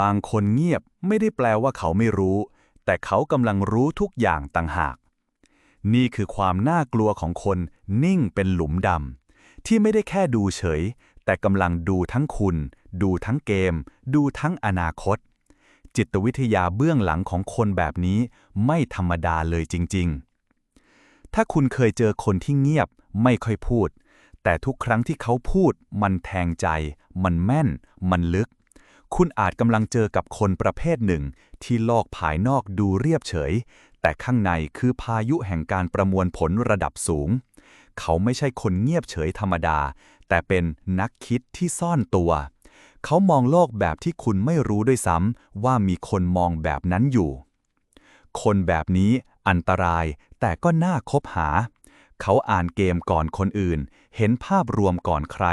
บางคนเงียบไม่ได้แปลว่าเขาไม่รู้ แต่เขากำลังรู้ทุกอย่างต่างหาก นี่คือความน่ากลัวของคนนิ่งเป็นหลุมดำที่ไม่ได้แค่ดูเฉย แต่กำลังดูทั้งคุณ ดูทั้งเกม ดูทั้งอนาคต จิตวิทยาเบื้องหลังของคนแบบนี้ไม่ธรรมดาเลยจริง ๆ ถ้าคุณเคยเจอคนที่เงียบไม่ค่อยพูด แต่ทุกครั้งที่เขาพูด มันแทงใจ มันแม่น มันลึก คุณอาจกำลังเจอกับคนประเภทหนึ่ง ที่ลอกภายนอกดูเรียบเฉย แต่ข้างในคือพายุแห่งการประมวลผลระดับสูง เขาไม่ใช่คนเงียบเฉยธรรมดา แต่เป็นนักคิดที่ซ่อนตัว เขามองโลกแบบที่คุณไม่รู้ด้วยซ้ำว่ามีคนมองแบบนั้นอยู่ คนแบบนี้อันตรายแต่ก็น่าคบหาเขาอ่านเกมก่อนคนอื่น เห็นภาพรวมก่อนใคร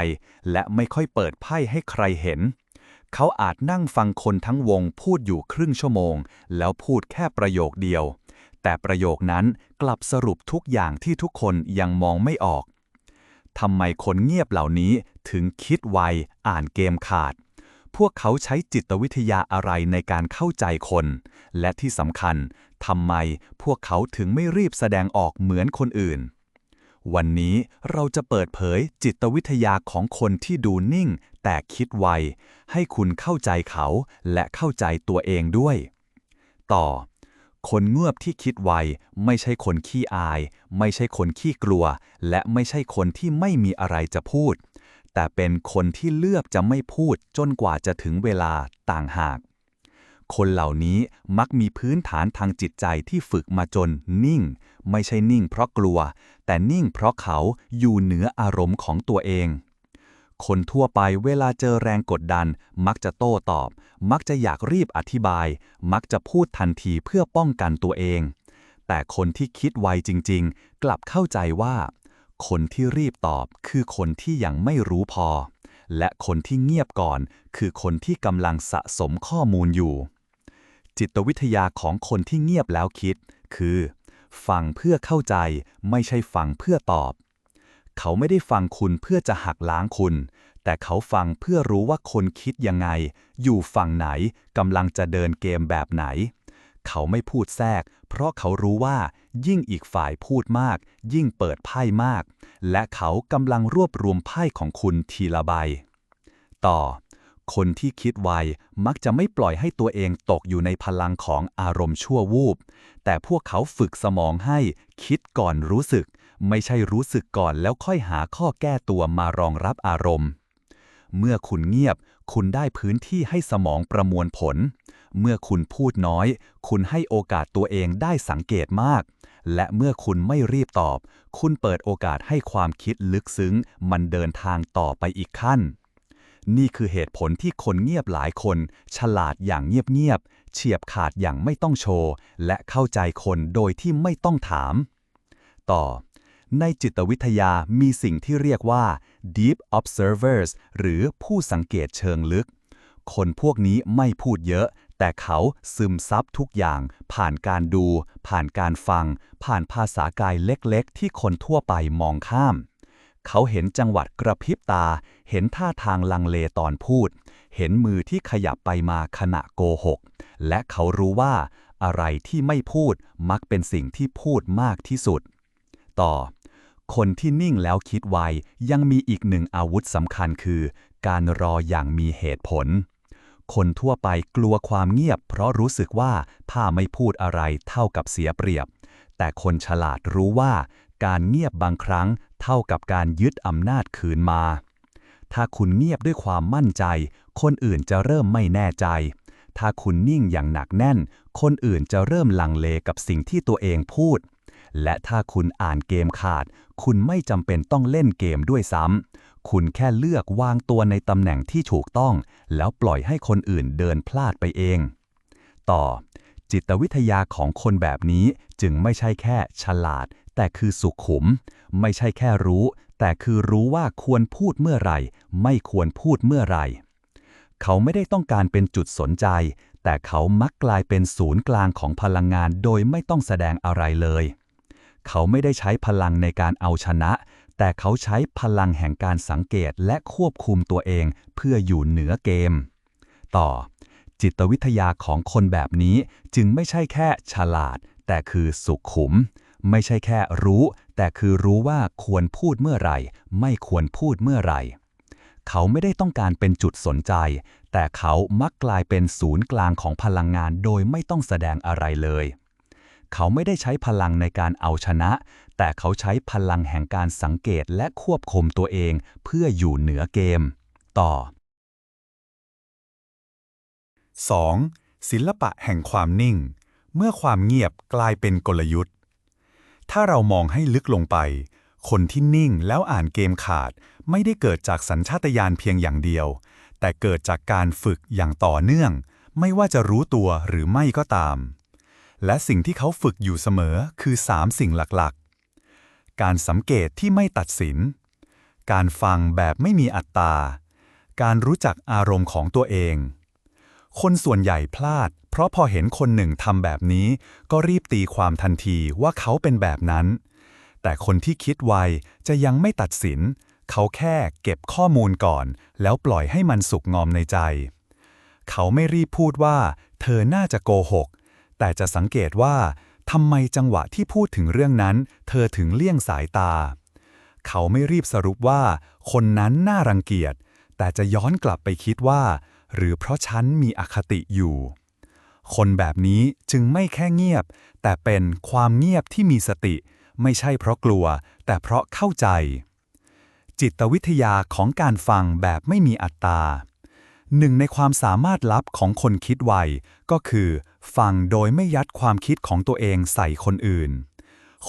และไม่ค่อยเปิดไพ่ให้ใครเห็น เขาอาจนั่งฟังคนทั้งวงพูดอยู่ครึ่งชั่วโมง แล้วพูดแค่ประโยคเดียว แต่ประโยคนั้นกลับสรุปทุกอย่างที่ทุกคนยังมองไม่ออกทำไมคนเงียบเหล่านี้ถึงคิดไวอ่านเกมขาด พวกเขาใช้จิตวิทยาอะไรในการเข้าใจคน และที่สำคัญทำไมพวกเขาถึงไม่รีบแสดงออกเหมือนคนอื่น วันนี้เราจะเปิดเผยจิตวิทยาของคนที่ดูนิ่ง แต่คิดไว ให้คุณเข้าใจเขาและเข้าใจตัวเองด้วย ต่อ คนเงือบที่คิดไว ไม่ใช่คนขี้อาย ไม่ใช่คนขี้กลัว และไม่ใช่คนที่ไม่มีอะไรจะพูด แต่เป็นคนที่เลือกจะไม่พูดจนกว่าจะถึงเวลาต่างหาก คนเหล่านี้มักมีพื้นฐานทางจิตใจที่ฝึกมาจนนิ่ง ไม่ใช่นิ่งเพราะกลัว แต่นิ่งเพราะเขาอยู่เหนืออารมณ์ของตัวเอง คนทั่วไปเวลาเจอแรงกดดัน มักจะโต้ตอบ มักจะอยากรีบอธิบาย มักจะพูดทันทีเพื่อป้องกันตัวเอง แต่คนที่คิดไวจริง ๆ กลับเข้าใจว่า คนที่รีบตอบคือคนที่ยังไม่รู้พอ และคนที่เงียบก่อน คือคนที่กำลังสะสมข้อมูลอยู่จิตวิทยาของคนที่เงียบแล้วคิด คือ ฟังเพื่อเข้าใจ ไม่ใช่ฟังเพื่อตอบ เขาไม่ได้ฟังคุณเพื่อจะหักล้างคุณ แต่เขาฟังเพื่อรู้ว่าคนคิดยังไง อยู่ฝั่งไหนกำลังจะเดินเกมแบบไหน เขาไม่พูดแทรก เพราะเขารู้ว่า ยิ่งอีกฝ่ายพูดมาก ยิ่งเปิดไพ่มาก และเขากำลังรวบรวมไพ่ของคุณทีละใบ ต่อ คนที่คิดไวมักจะไม่ปล่อยให้ตัวเองตกอยู่ในพลังของอารมณ์ชั่ววูบ แต่พวกเขาฝึกสมองให้คิดก่อนรู้สึก ไม่ใช่รู้สึกก่อนแล้วค่อยหาข้อแก้ตัวมารองรับอารมณ์ เมื่อคุณเงียบ คุณได้พื้นที่ให้สมองประมวลผล เมื่อคุณพูดน้อย คุณให้โอกาสตัวเองได้สังเกตมาก และเมื่อคุณไม่รีบตอบ คุณเปิดโอกาสให้ความคิดลึกซึ้ง มันเดินทางต่อไปอีกขั้น นี่คือเหตุผลที่คนเงียบหลายคน ฉลาดอย่างเงียบๆเฉียบขาดอย่างไม่ต้องโชว์ และเข้าใจคนโดยที่ไม่ต้องถาม ต่อ ในจิตวิทยามีสิ่งที่เรียกว่า deep observers หรือผู้สังเกตเชิงลึก คนพวกนี้ไม่พูดเยอะ แต่เขาซึมซับทุกอย่าง ผ่านการดู ผ่านการฟัง ผ่านภาษากายเล็กๆ ที่คนทั่วไปมองข้าม เขาเห็นจังหวัดกระพริบตา เห็นท่าทางลังเลตอนพูด เห็นมือที่ขยับไปมาขณะโกหก และเขารู้ว่า อะไรที่ไม่พูดมักเป็นสิ่งที่พูดมากที่สุด ต่อ คนที่นิ่งแล้วคิดไวยังมีอีกหนึ่งอาวุธสำคัญคือ การรออย่างมีเหตุผล คนทั่วไปกลัวความเงียบ เพราะรู้สึกว่าถ้าไม่พูดอะไรเท่ากับเสียเปรียบ แต่คนฉลาดรู้ว่า การเงียบบางครั้งเท่ากับการยึดอำนาจคืนมา ถ้าคุณเงียบด้วยความมั่นใจ คนอื่นจะเริ่มไม่แน่ใจ ถ้าคุณนิ่งอย่างหนักแน่น คนอื่นจะเริ่มลังเลกับสิ่งที่ตัวเองพูด และถ้าคุณอ่านเกมขาด คุณไม่จำเป็นต้องเล่นเกมด้วยซ้ำ คุณแค่เลือกวางตัวในตำแหน่งที่ถูกต้อง แล้วปล่อยให้คนอื่นเดินพลาดไปเอง ต่อจิตวิทยาของคนแบบนี้จึงไม่ใช่แค่ฉลาด แต่คือสุขุม ไม่ใช่แค่รู้ แต่คือรู้ว่าควรพูดเมื่อไหร่ ไม่ควรพูดเมื่อไหร่ เขาไม่ได้ต้องการเป็นจุดสนใจ แต่เขามักกลายเป็นศูนย์กลางของพลังงานโดยไม่ต้องแสดงอะไรเลย เขาไม่ได้ใช้พลังในการเอาชนะ แต่เขาใช้พลังแห่งการสังเกตและควบคุมตัวเองเพื่ออยู่เหนือเกม ต่อ จิตวิทยาของคนแบบนี้จึงไม่ใช่แค่ฉลาด แต่คือสุขุม ไม่ใช่แค่รู้ แต่คือรู้ว่าควรพูดเมื่อไหร่ ไม่ควรพูดเมื่อไหร่ เขาไม่ได้ต้องการเป็นจุดสนใจ แต่เขามักกลายเป็นศูนย์กลางของพลังงานโดยไม่ต้องแสดงอะไรเลย เขาไม่ได้ใช้พลังในการเอาชนะ แต่เขาใช้พลังแห่งการสังเกตและควบคุมตัวเองเพื่ออยู่เหนือเกม ต่อ 2. ศิลปะแห่งความนิ่ง เมื่อความเงียบกลายเป็นกลยุทธ์ ถ้าเรามองให้ลึกลงไป คนที่นิ่งแล้วอ่านเกมขาด ไม่ได้เกิดจากสัญชาตญาณเพียงอย่างเดียว แต่เกิดจากการฝึกอย่างต่อเนื่อง ไม่ว่าจะรู้ตัวหรือไม่ก็ตาม และสิ่งที่เขาฝึกอยู่เสมอคือสามสิ่งหลักๆ การสังเกตที่ไม่ตัดสิน การฟังแบบไม่มีอัตตา การรู้จักอารมณ์ของตัวเอง คนส่วนใหญ่พลาด เพราะพอเห็นคนหนึ่งทำแบบนี้ ก็รีบตีความทันทีว่าเขาเป็นแบบนั้น แต่คนที่คิดไวจะยังไม่ตัดสิน เขาแค่เก็บข้อมูลก่อน แล้วปล่อยให้มันสุกงอมในใจ เขาไม่รีบพูดว่า เธอน่าจะโกหก แต่จะสังเกตว่าทำไมจังหวะที่พูดถึงเรื่องนั้น เธอถึงเลี่ยงสายตา เขาไม่รีบสรุปว่า คนนั้นน่ารังเกียจ แต่จะย้อนกลับไปคิดว่า หรือเพราะฉันมีอคติอยู่ คนแบบนี้จึงไม่แค่เงียบ แต่เป็นความเงียบที่มีสติ ไม่ใช่เพราะกลัว แต่เพราะเข้าใจ จิตวิทยาของการฟังแบบไม่มีอัตตาหนึ่งในความสามารถลับของคนคิดไวก็คือ ฟังโดยไม่ยัดความคิดของตัวเองใส่คนอื่น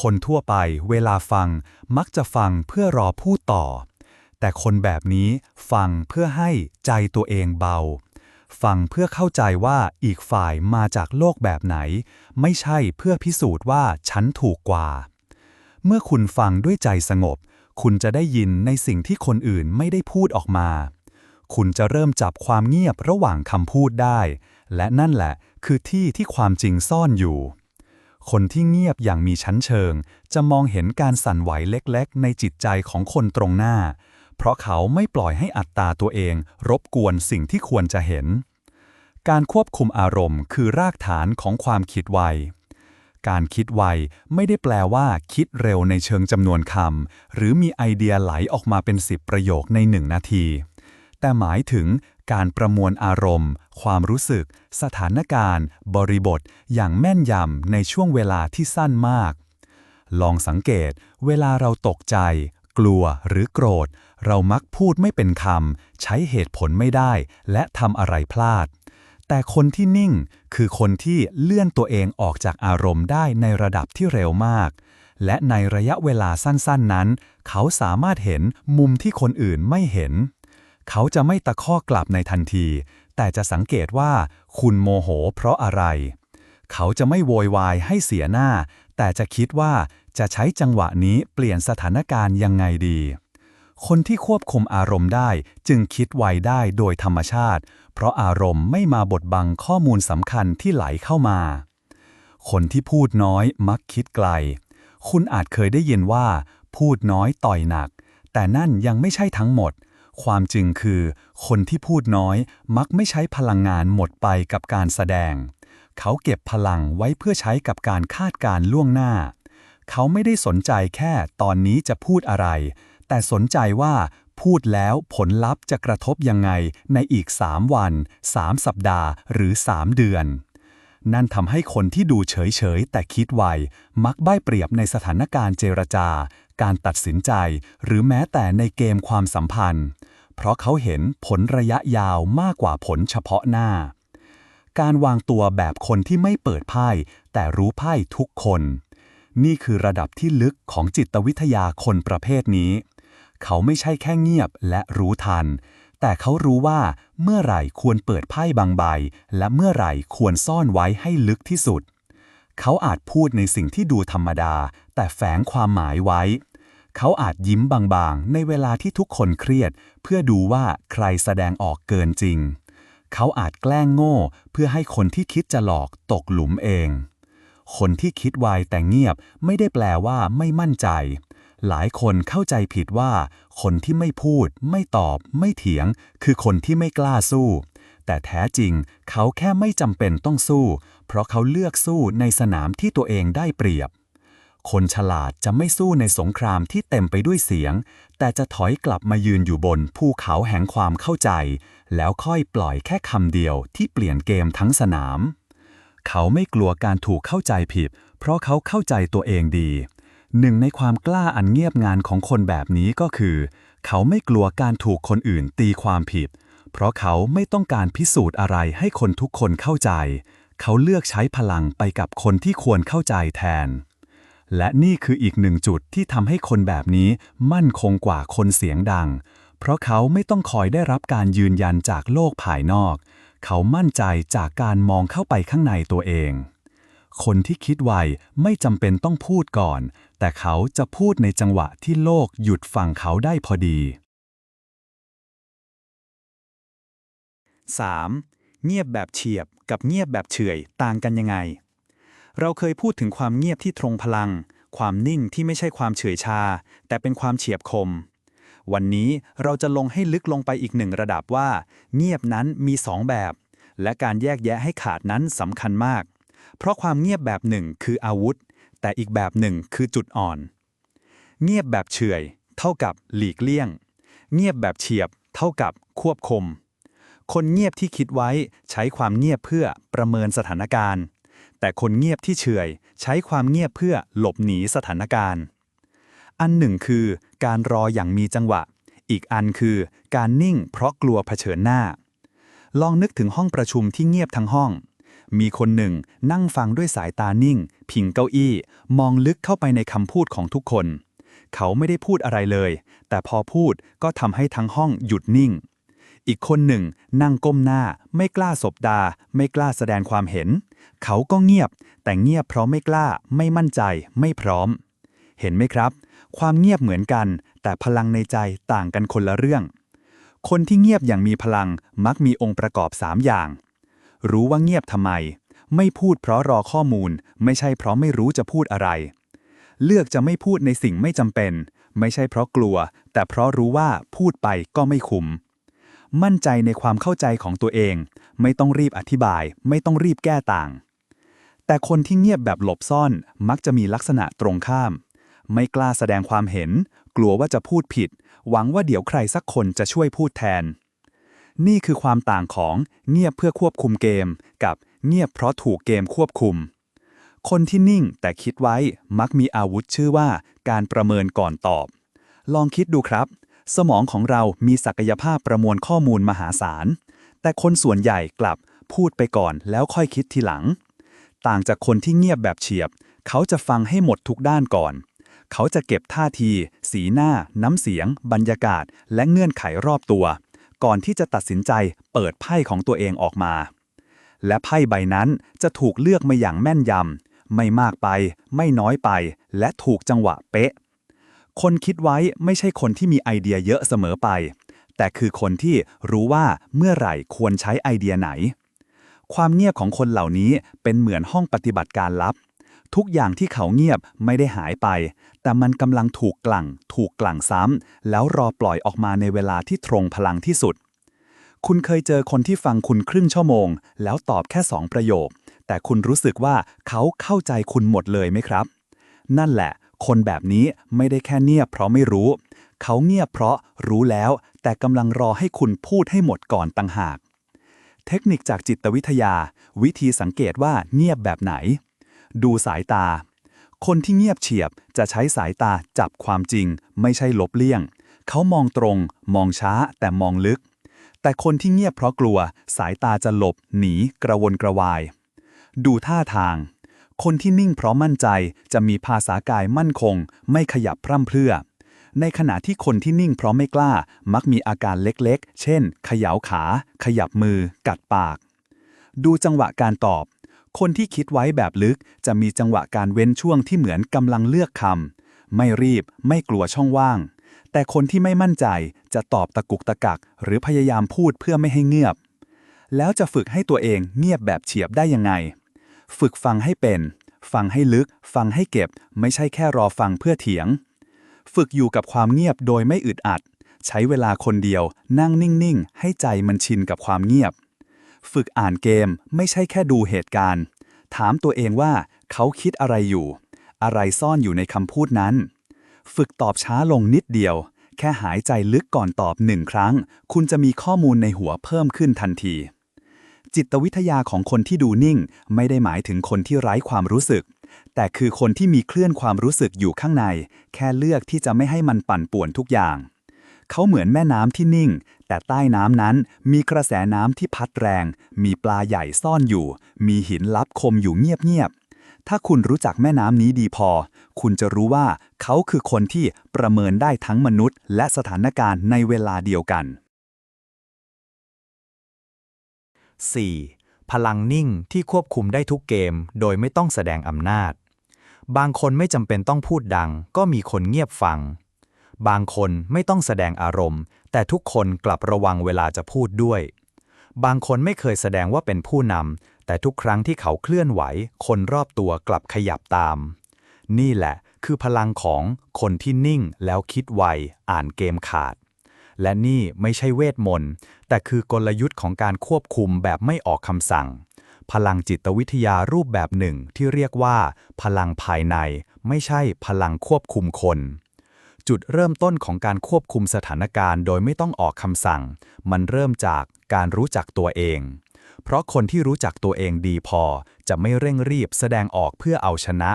คนทั่วไปเวลาฟังมักจะฟังเพื่อรอพูดต่อ แต่คนแบบนี้ฟังเพื่อให้ใจตัวเองเบา ฟังเพื่อเข้าใจว่าอีกฝ่ายมาจากโลกแบบไหน ไม่ใช่เพื่อพิสูจน์ว่าฉันถูกกว่า เมื่อคุณฟังด้วยใจสงบ คุณจะได้ยินในสิ่งที่คนอื่นไม่ได้พูดออกมา คุณจะเริ่มจับความเงียบระหว่างคำพูดได้ และนั่นแหละคือที่ที่ความจริงซ่อนอยู่คนที่เงียบอย่างมีชั้นเชิง จะมองเห็นการสั่นไหวเล็กๆ ในจิตใจของคนตรงหน้า เพราะเขาไม่ปล่อยให้อัตตาตัวเอง รบกวนสิ่งที่ควรจะเห็น การควบคุมอารมณ์ คือรากฐานของความคิดไว การคิดไวไม่ได้แปลว่า คิดเร็วในเชิงจำนวนคำหรือมีไอเดียไหลออกมาเป็นสิบประโยคในหนึ่งนาที แต่หมายถึงการประมวลอารมณ์ ความรู้สึก สถานการณ์ บริบท อย่างแม่นยำในช่วงเวลาที่สั้นมาก ลองสังเกต เวลาเราตกใจ กลัวหรือโกรธ เรามักพูดไม่เป็นคำ ใช้เหตุผลไม่ได้ และทำอะไรพลาด แต่คนที่นิ่งคือคนที่เลื่อนตัวเองออกจากอารมณ์ได้ในระดับที่เร็วมาก และในระยะเวลาสั้นๆนั้น เขาสามารถเห็นมุมที่คนอื่นไม่เห็น เขาจะไม่ตะคอกกลับในทันที แต่จะสังเกตว่าคุณโมโหเพราะอะไร เขาจะไม่โวยวายให้เสียหน้า แต่จะคิดว่าจะใช้จังหวะนี้เปลี่ยนสถานการณ์ยังไงดี คนที่ควบคุมอารมณ์ได้จึงคิดไวได้โดยธรรมชาติ เพราะอารมณ์ไม่มาบดบังข้อมูลสำคัญที่ไหลเข้ามา คนที่พูดน้อยมักคิดไกล คุณอาจเคยได้ยินว่า พูดน้อยต่อยหนัก แต่นั่นยังไม่ใช่ทั้งหมด ความจริงคือ คนที่พูดน้อยมักไม่ใช้พลังงานหมดไปกับการแสดง เขาเก็บพลังไว้เพื่อใช้กับการคาดการล่วงหน้า เขาไม่ได้สนใจแค่ตอนนี้จะพูดอะไร แต่สนใจว่าพูดแล้วผลลัพธ์จะกระทบยังไงในอีก 3 วัน 3 สัปดาห์ หรือ 3 เดือน นั่นทำให้คนที่ดูเฉยๆ แต่คิดไว มักได้เปรียบในสถานการณ์เจรจา การตัดสินใจ หรือแม้แต่ในเกมความสัมพันธ์ เพราะเขาเห็นผลระยะยาวมากกว่าผลเฉพาะหน้า การวางตัวแบบคนที่ไม่เปิดไพ่แต่รู้ไพ่ทุกคน นี่คือระดับที่ลึกของจิตวิทยาคนประเภทนี้ เขาไม่ใช่แค่เงียบและรู้ทัน แต่เขารู้ว่าเมื่อไหร่ควรเปิดไพ่บางใบ และเมื่อไหร่ควรซ่อนไว้ให้ลึกที่สุด เขาอาจพูดในสิ่งที่ดูธรรมดา แต่แฝงความหมายไว้ เขาอาจยิ้มบางๆ ในเวลาที่ทุกคนเครียด เพื่อดูว่าใครแสดงออกเกินจริง เขาอาจแกล้งโง่ เพื่อให้คนที่คิดจะหลอกตกหลุมเอง คนที่คิดไวแต่เงียบไม่ได้แปลว่าไม่มั่นใจ หลายคนเข้าใจผิดว่า คนที่ไม่พูด ไม่ตอบ ไม่เถียง คือคนที่ไม่กล้าสู้ แต่แท้จริง เขาแค่ไม่จำเป็นต้องสู้ เพราะเขาเลือกสู้ในสนามที่ตัวเองได้เปรียบ คนฉลาดจะไม่สู้ในสงครามที่เต็มไปด้วยเสียง แต่จะถอยกลับมายืนอยู่บนภูเขาแห่งความเข้าใจ แล้วค่อยปล่อยแค่คำเดียวที่เปลี่ยนเกมทั้งสนาม เขาไม่กลัวการถูกเข้าใจผิด เพราะเขาเข้าใจตัวเองดี หนึ่งในความกล้าอันเงียบงานของคนแบบนี้ก็คือ เขาไม่กลัวการถูกคนอื่นตีความผิด เพราะเขาไม่ต้องการพิสูจน์อะไรให้คนทุกคนเข้าใจ เขาเลือกใช้พลังไปกับคนที่ควรเข้าใจแทน และนี่คืออีกหนึ่งจุดที่ทำให้คนแบบนี้มั่นคงกว่าคนเสียงดัง เพราะเขาไม่ต้องคอยได้รับการยืนยันจากโลกภายนอกเขามั่นใจจากการมองเข้าไปข้างในตัวเอง คนที่คิดไวไม่จำเป็นต้องพูดก่อน แต่เขาจะพูดในจังหวะที่โลกหยุดฟังเขาได้พอดี 3. เงียบแบบเฉียบกับเงียบแบบเฉยต่างกันยังไง เราเคยพูดถึงความเงียบที่ตรงพลัง ความนิ่งที่ไม่ใช่ความเฉยชา แต่เป็นความเฉียบคม วันนี้เราจะลงให้ลึกลงไปอีกหนึ่งระดับว่า เงียบนั้นมีสองแบบ และการแยกแยะให้ขาดนั้นสำคัญมาก เพราะความเงียบแบบหนึ่งคืออาวุธ แต่อีกแบบหนึ่งคือจุดอ่อน เงียบแบบเฉื่อย เท่ากับหลีกเลี่ยง เงียบแบบเฉียบ เท่ากับควบคุมคนเงียบที่คิดไว้ใช้ความเงียบเพื่อประเมินสถานการณ์ แต่คนเงียบที่เฉื่อย ใช้ความเงียบเพื่อหลบหนีสถานการณ์ อันหนึ่งคือการรออย่างมีจังหวะ อีกอันคือการนิ่งเพราะกลัวเผชิญหน้า ลองนึกถึงห้องประชุมที่เงียบทั้งห้อง มีคนหนึ่งนั่งฟังด้วยสายตานิ่ง พิงเก้าอี้ มองลึกเข้าไปในคำพูดของทุกคน เขาไม่ได้พูดอะไรเลย แต่พอพูดก็ทำให้ทั้งห้องหยุดนิ่ง อีกคนหนึ่ง นั่งก้มหน้า ไม่กล้าสบตาไม่กล้าแสดงความเห็น เขาก็เงียบ แต่เงียบเพราะไม่กล้า ไม่มั่นใจ ไม่พร้อม เห็นไหมครับ ความเงียบเหมือนกัน แต่พลังในใจต่างกันคนละเรื่อง คนที่เงียบอย่างมีพลังมักมีองค์ประกอบ 3 อย่าง รู้ว่าเงียบทำไม ไม่พูดเพราะรอข้อมูล ไม่ใช่เพราะไม่รู้จะพูดอะไร เลือกจะไม่พูดในสิ่งไม่จำเป็น ไม่ใช่เพราะกลัว แต่เพราะรู้ว่าพูดไปก็ไม่คุ้มมั่นใจในความเข้าใจของตัวเอง ไม่ต้องรีบอธิบาย ไม่ต้องรีบแก้ต่าง แต่คนที่เงียบแบบหลบซ่อนมักจะมีลักษณะตรงข้าม ไม่กล้าแสดงความเห็น กลัวว่าจะพูดผิด หวังว่าเดี๋ยวใครสักคนจะช่วยพูดแทน นี่คือความต่างของเงียบเพื่อควบคุมเกม กับเงียบเพราะถูกเกมควบคุม คนที่นิ่งแต่คิดไว้มักมีอาวุธชื่อว่า การประเมินก่อนตอบ ลองคิดดูครับ สมองของเรามีศักยภาพประมวลข้อมูลมหาศาล แต่คนส่วนใหญ่กลับพูดไปก่อนแล้วค่อยคิดทีหลัง ต่างจากคนที่เงียบแบบเฉียบ เขาจะฟังให้หมดทุกด้านก่อน เขาจะเก็บท่าที สีหน้า น้ำเสียง บรรยากาศ และเงื่อนไขรอบตัว ก่อนที่จะตัดสินใจเปิดไพ่ของตัวเองออกมา และไพ่ใบนั้นจะถูกเลือกมาอย่างแม่นยำไม่มากไป ไม่น้อยไป และถูกจังหวะเป๊ะ คนคิดไว้ไม่ใช่คนที่มีไอเดียเยอะเสมอไป แต่คือคนที่รู้ว่าเมื่อไหร่ควรใช้ไอเดียไหน ความเงียบของคนเหล่านี้เป็นเหมือนห้องปฏิบัติการลับ ทุกอย่างที่เขาเงียบไม่ได้หายไป แต่มันกำลังถูกกลั่ง ถูกกลั่งซ้ำ แล้วรอปล่อยออกมาในเวลาที่ตรงพลังที่สุด คุณเคยเจอคนที่ฟังคุณครึ่งชั่วโมง แล้วตอบแค่สองประโยค แต่คุณรู้สึกว่าเขาเข้าใจคุณหมดเลยไหมครับ นั่นแหละ คนแบบนี้ไม่ได้แค่เงียบเพราะไม่รู้ เขาเงียบเพราะรู้แล้ว แต่กำลังรอให้คุณพูดให้หมดก่อนต่างหาก เทคนิคจากจิตวิทยา วิธีสังเกตว่าเงียบแบบไหน ดูสายตา คนที่เงียบเฉียบจะใช้สายตาจับความจริง ไม่ใช่ลบเลี่ยง เขามองตรง มองช้าแต่มองลึก แต่คนที่เงียบเพราะกลัว สายตาจะหลบ หนี กระวนกระวาย ดูท่าทาง คนที่นิ่งเพราะมั่นใจจะมีภาษากายมั่นคง ไม่ขยับพร่ำเพรื่อ ในขณะที่คนที่นิ่งเพราะไม่กล้า มักมีอาการเล็กๆ เช่นเขย่าขา ขยับมือ กัดปากดูจังหวะการตอบ คนที่คิดไว้แบบลึกจะมีจังหวะการเว้นช่วงที่เหมือนกำลังเลือกคำไม่รีบ ไม่กลัวช่องว่าง แต่คนที่ไม่มั่นใจจะตอบตะกุกตะกัก หรือพยายามพูดเพื่อไม่ให้เงียบ แล้วจะฝึกให้ตัวเองเงียบแบบเฉียบได้ยังไง ฝึกฟังให้เป็น ฟังให้ลึก ฟังให้เก็บ ไม่ใช่แค่รอฟังเพื่อเถียง ฝึกอยู่กับความเงียบโดยไม่อึดอัด ใช้เวลาคนเดียว นั่งนิ่งๆ ให้ใจมันชินกับความเงียบ ฝึกอ่านเกมไม่ใช่แค่ดูเหตุการณ์ ถามตัวเองว่าเขาคิดอะไรอยู่ อะไรซ่อนอยู่ในคำพูดนั้น ฝึกตอบช้าลงนิดเดียว แค่หายใจลึกก่อนตอบหนึ่งครั้ง คุณจะมีข้อมูลในหัวเพิ่มขึ้นทันที จิตวิทยาของคนที่ดูนิ่ง ไม่ได้หมายถึงคนที่ไร้ความรู้สึก แต่คือคนที่มีเคลื่อนความรู้สึกอยู่ข้างใน แค่เลือกที่จะไม่ให้มันปั่นป่วนทุกอย่างเขาเหมือนแม่น้ำที่นิ่ง แต่ใต้น้ำนั้นมีกระแสน้ำที่พัดแรง มีปลาใหญ่ซ่อนอยู่ มีหินลับคมอยู่เงียบๆ ถ้าคุณรู้จักแม่น้ำนี้ดีพอ คุณจะรู้ว่าเขาคือคนที่ประเมินได้ทั้งมนุษย์ และสถานการณ์ในเวลาเดียวกัน 4. พลังนิ่งที่ควบคุมได้ทุกเกม โดยไม่ต้องแสดงอำนาจ บางคนไม่จำเป็นต้องพูดดัง ก็มีคนเงียบฟัง บางคนไม่ต้องแสดงอารมณ์ แต่ทุกคนกลับระวังเวลาจะพูดด้วย บางคนไม่เคยแสดงว่าเป็นผู้นำ แต่ทุกครั้งที่เขาเคลื่อนไหว คนรอบตัวกลับขยับตาม นี่แหละคือพลังของคนที่นิ่งแล้วคิดไว อ่านเกมขาด และนี่ไม่ใช่เวทมนต์ แต่คือกลยุทธ์ของการควบคุมแบบไม่ออกคำสั่ง พลังจิตวิทยารูปแบบหนึ่งที่เรียกว่า พลังภายใน ไม่ใช่พลังควบคุมคน จุดเริ่มต้นของการควบคุมสถานการณ์ โดยไม่ต้องออกคำสั่ง มันเริ่มจากการรู้จักตัวเอง เพราะคนที่รู้จักตัวเองดีพอ จะไม่เร่งรีบแสดงออกเพื่อเอาชนะ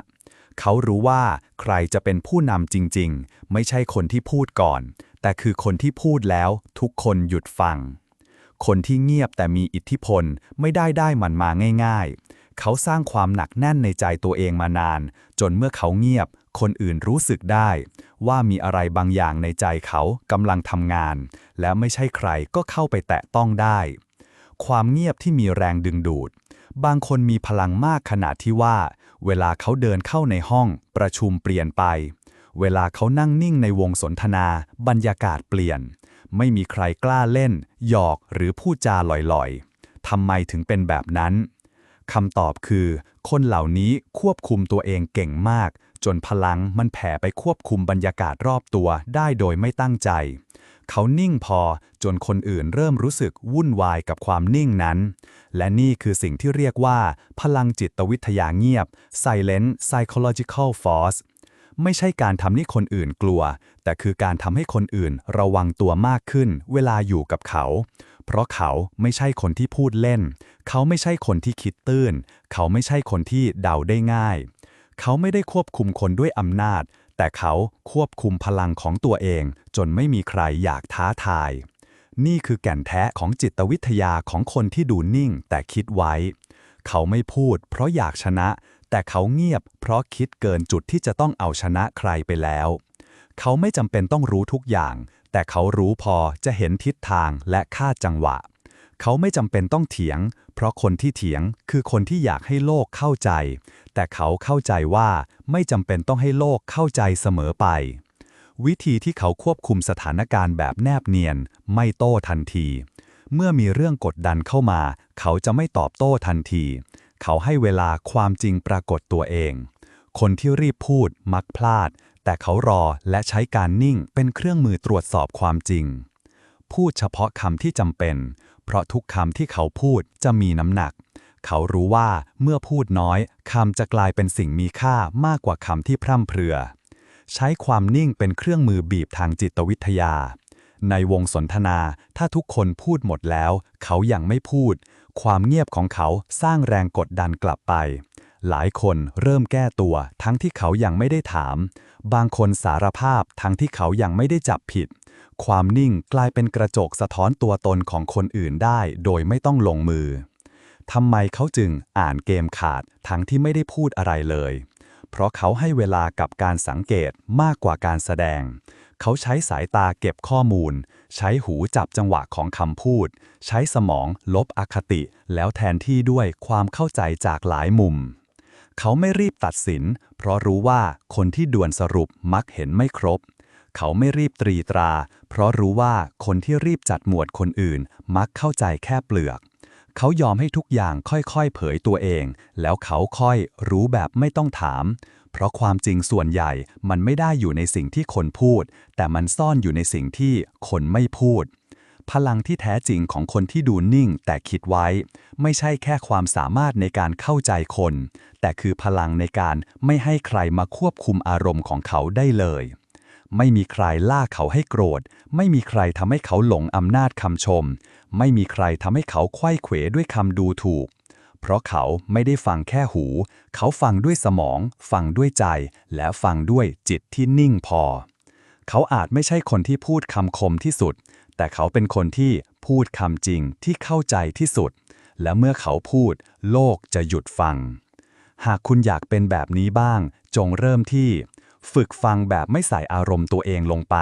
เขารู้ว่าใครจะเป็นผู้นำจริง ๆ ไม่ใช่คนที่พูดก่อน แต่คือคนที่พูดแล้วทุกคนหยุดฟัง คนที่เงียบแต่มีอิทธิพลไม่ได้ได้มันมาง่าย ๆ เขาสร้างความหนักแน่นในใจตัวเองมานาน จนเมื่อเขาเงียบ คนอื่นรู้สึกได้ ว่ามีอะไรบางอย่างในใจเขากำลังทำงาน และไม่ใช่ใครก็เข้าไปแตะต้องได้ ความเงียบที่มีแรงดึงดูด บางคนมีพลังมากขนาดที่ว่า เวลาเขาเดินเข้าในห้อง ประชุมเปลี่ยนไป เวลาเขานั่งนิ่งในวงสนทนา บรรยากาศเปลี่ยน ไม่มีใครกล้าเล่น หยอกหรือพูดจาลอยๆทำไมถึงเป็นแบบนั้นคำตอบคือ คนเหล่านี้ควบคุมตัวเองเก่งมาก จนพลังมันแผ่ไปควบคุมบรรยากาศรอบตัวได้โดยไม่ตั้งใจ เขานิ่งพอจนคนอื่นเริ่มรู้สึกวุ่นวายกับความนิ่งนั้น และนี่คือสิ่งที่เรียกว่า พลังจิตวิทยาเงียบ silent psychological force ไม่ใช่การทำให้คนอื่นกลัว แต่คือการทำให้คนอื่นระวังตัวมากขึ้นเวลาอยู่กับเขา เพราะเขาไม่ใช่คนที่พูดเล่น เขาไม่ใช่คนที่คิดตื้น เขาไม่ใช่คนที่เดาได้ง่าย เขาไม่ได้ควบคุมคนด้วยอำนาจ แต่เขาควบคุมพลังของตัวเอง จนไม่มีใครอยากท้าทาย นี่คือแก่นแท้ของจิตวิทยาของคนที่ดูนิ่งแต่คิดไว้ เขาไม่พูด เพราะอยากชนะ แต่เขาเงียบ เพราะคิดเกินจุดที่จะต้องเอาชนะใครไปแล้ว เขาไม่จำเป็นต้องรู้ทุกอย่าง แต่เขารู้พอจะเห็นทิศทางและคาจังหวะ เขาไม่จำเป็นต้องเถียง เพราะคนที่เถียงคือคนที่อยากให้โลกเข้าใจ แต่เขาเข้าใจว่าไม่จำเป็นต้องให้โลกเข้าใจเสมอไป วิธีที่เขาควบคุมสถานการณ์แบบแนบเนียน ไม่โต้ทันที เมื่อมีเรื่องกดดันเข้ามา เขาจะไม่ตอบโต้ทันที เขาให้เวลาความจริงปรากฏตัวเอง คนที่รีบพูดมักพลาด แต่เขารอและใช้การนิ่งเป็นเครื่องมือตรวจสอบความจริง พูดเฉพาะคำที่จำเป็น เพราะทุกคำที่เขาพูดจะมีน้ำหนัก เขารู้ว่าเมื่อพูดน้อยคำจะกลายเป็นสิ่งมีค่ามากกว่าคำที่พร่ำเพรื่อ ใช้ความนิ่งเป็นเครื่องมือบีบทางจิตวิทยา ในวงสนทนาถ้าทุกคนพูดหมดแล้ว เขายังไม่พูด ความเงียบของเขาสร้างแรงกดดันกลับไปหลายคนเริ่มแก้ตัวทั้งที่เขายังไม่ได้ถาม บางคนสารภาพทั้งที่เขายังไม่ได้จับผิด ความนิ่งกลายเป็นกระจกสะท้อนตัวตนของคนอื่นได้โดยไม่ต้องลงมือ ทำไมเขาจึงอ่านเกมขาดทั้งที่ไม่ได้พูดอะไรเลย เพราะเขาให้เวลากับการสังเกตมากกว่าการแสดง เขาใช้สายตาเก็บข้อมูล ใช้หูจับจังหวะของคำพูด ใช้สมองลบอคติ แล้วแทนที่ด้วยความเข้าใจจากหลายมุม เขาไม่รีบตัดสิน เพราะรู้ว่าคนที่ด่วนสรุปมักเห็นไม่ครบ เขาไม่รีบตรีตรา เพราะรู้ว่าคนที่รีบจัดหมวดคนอื่น มักเข้าใจแค่เปลือก เขายอมให้ทุกอย่างค่อยๆ เผยตัวเอง แล้วเขาค่อยรู้แบบไม่ต้องถาม เพราะความจริงส่วนใหญ่มันไม่ได้อยู่ในสิ่งที่คนพูด แต่มันซ่อนอยู่ในสิ่งที่คนไม่พูด พลังที่แท้จริงของคนที่ดูนิ่งแต่คิดไว้ ไม่ใช่แค่ความสามารถในการเข้าใจคน แต่คือพลังในการไม่ให้ใครมาควบคุมอารมณ์ของเขาได้เลย ไม่มีใครล่าเขาให้โกรธ ไม่มีใครทำให้เขาหลงอำนาจคำชม ไม่มีใครทำให้เขาไขว้เขวด้วยคำดูถูก เพราะเขาไม่ได้ฟังแค่หู เขาฟังด้วยสมอง ฟังด้วยใจ และฟังด้วยจิตที่นิ่งพอ เขาอาจไม่ใช่คนที่พูดคำคมที่สุด แต่เขาเป็นคนที่พูดคำจริงที่เข้าใจที่สุด และเมื่อเขาพูด โลกจะหยุดฟัง หากคุณอยากเป็นแบบนี้บ้าง จงเริ่มที่ ฝึกฟังแบบไม่ใส่อารมณ์ตัวเองลงไป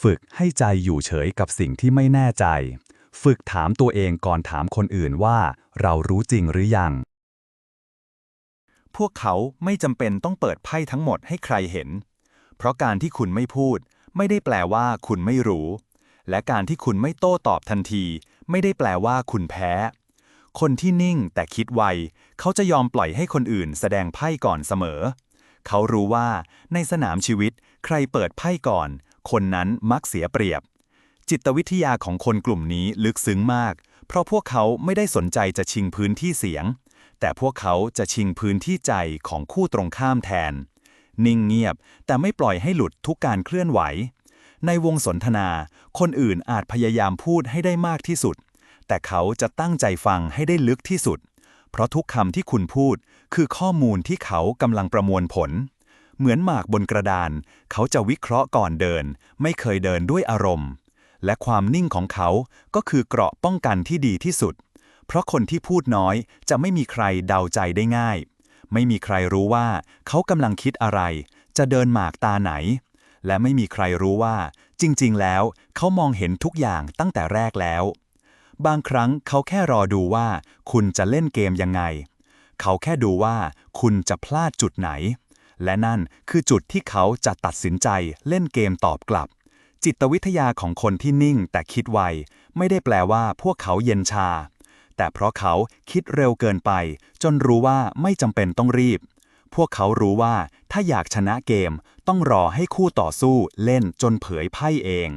ฝึกให้ใจอยู่เฉยกับสิ่งที่ไม่แน่ใจ ฝึกถามตัวเองก่อนถามคนอื่นว่า เรารู้จริงหรือยัง พวกเขาไม่จำเป็นต้องเปิดไพ่ทั้งหมดให้ใครเห็น เพราะการที่คุณไม่พูด ไม่ได้แปลว่าคุณไม่รู้ และการที่คุณไม่โต้ตอบทันที ไม่ได้แปลว่าคุณแพ้ คนที่นิ่งแต่คิดไว เขาจะยอมปล่อยให้คนอื่นแสดงไพ่ก่อนเสมอ เขารู้ว่าในสนามชีวิตใครเปิดไพ่ก่อน คนนั้นมักเสียเปรียบ จิตวิทยาของคนกลุ่มนี้ลึกซึ้งมาก เพราะพวกเขาไม่ได้สนใจจะชิงพื้นที่เสียง แต่พวกเขาจะชิงพื้นที่ใจของคู่ตรงข้ามแทน นิ่งเงียบแต่ไม่ปล่อยให้หลุดทุกการเคลื่อนไหว ในวงสนทนา คนอื่นอาจพยายามพูดให้ได้มากที่สุด แต่เขาจะตั้งใจฟังให้ได้ลึกที่สุด เพราะทุกคำที่คุณพูด คือข้อมูลที่เขากำลังประมวลผล เหมือนหมากบนกระดาน เขาจะวิเคราะห์ก่อนเดิน ไม่เคยเดินด้วยอารมณ์ และความนิ่งของเขาก็คือเกราะป้องกันที่ดีที่สุด เพราะคนที่พูดน้อยจะไม่มีใครเดาใจได้ง่าย ไม่มีใครรู้ว่าเขากำลังคิดอะไร จะเดินหมากตาไหน และไม่มีใครรู้ว่า จริง ๆ แล้ว เขามองเห็นทุกอย่างตั้งแต่แรกแล้ว บางครั้งเขาแค่รอดูว่า คุณจะเล่นเกมยังไง เขาแค่ดูว่าคุณจะพลาดจุดไหน และนั่นคือจุดที่เขาจะตัดสินใจเล่นเกมตอบกลับ จิตวิทยาของคนที่นิ่งแต่คิดไว ไม่ได้แปลว่าพวกเขาเย็นชา แต่เพราะเขาคิดเร็วเกินไป จนรู้ว่าไม่จำเป็นต้องรีบ พวกเขารู้ว่าถ้าอยากชนะเกม ต้องรอให้คู่ต่อสู้เล่นจนเผยไพ่เอง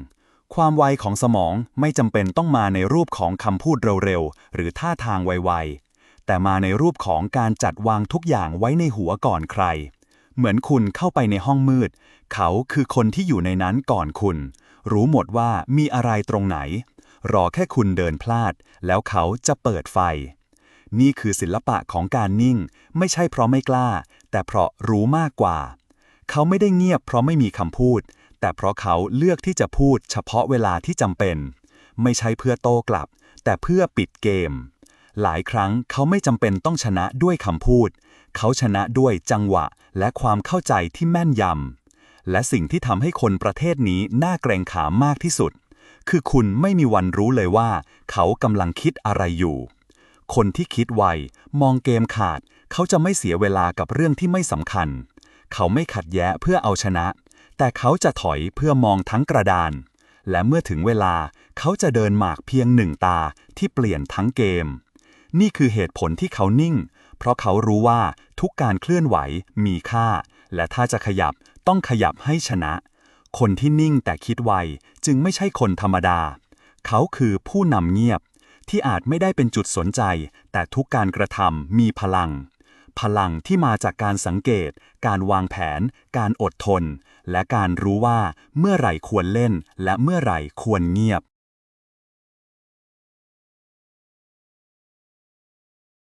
ความไวของสมองไม่จำเป็นต้องมาในรูปของคำพูดเร็วๆ หรือท่าทางไวๆ แต่มาในรูปของการจัดวางทุกอย่างไว้ในหัวก่อนใคร เหมือนคุณเข้าไปในห้องมืด เขาคือคนที่อยู่ในนั้นก่อนคุณ รู้หมดว่ามีอะไรตรงไหน รอแค่คุณเดินพลาด แล้วเขาจะเปิดไฟ นี่คือศิลปะของการนิ่ง ไม่ใช่เพราะไม่กล้า แต่เพราะรู้มากกว่า เขาไม่ได้เงียบเพราะไม่มีคำพูด แต่เพราะเขาเลือกที่จะพูดเฉพาะเวลาที่จำเป็น ไม่ใช่เพื่อโต้กลับ แต่เพื่อปิดเกม หลายครั้งเขาไม่จำเป็นต้องชนะด้วยคำพูด เขาชนะด้วยจังหวะและความเข้าใจที่แม่นยำ และสิ่งที่ทำให้คนประเทศนี้น่าเกรงขามมากที่สุด คือคุณไม่มีวันรู้เลยว่า เขากำลังคิดอะไรอยู่ คนที่คิดไว มองเกมขาด เขาจะไม่เสียเวลากับเรื่องที่ไม่สำคัญ เขาไม่ขัดแย้เพื่อเอาชนะ แต่เขาจะถอยเพื่อมองทั้งกระดาน และเมื่อถึงเวลาเขาจะเดินหมากเพียงหนึ่งตาที่เปลี่ยนทั้งเกม นี่คือเหตุผลที่เขานิ่ง เพราะเขารู้ว่าทุกการเคลื่อนไหวมีค่า และถ้าจะขยับต้องขยับให้ชนะ คนที่นิ่งแต่คิดไวจึงไม่ใช่คนธรรมดา เขาคือผู้นำเงียบ ที่อาจไม่ได้เป็นจุดสนใจ แต่ทุกการกระทำมีพลัง พลังที่มาจากการสังเกต การวางแผน การอดทน และการรู้ว่าเมื่อไหร่ควรเล่น และเมื่อไหร่ควรเงียบ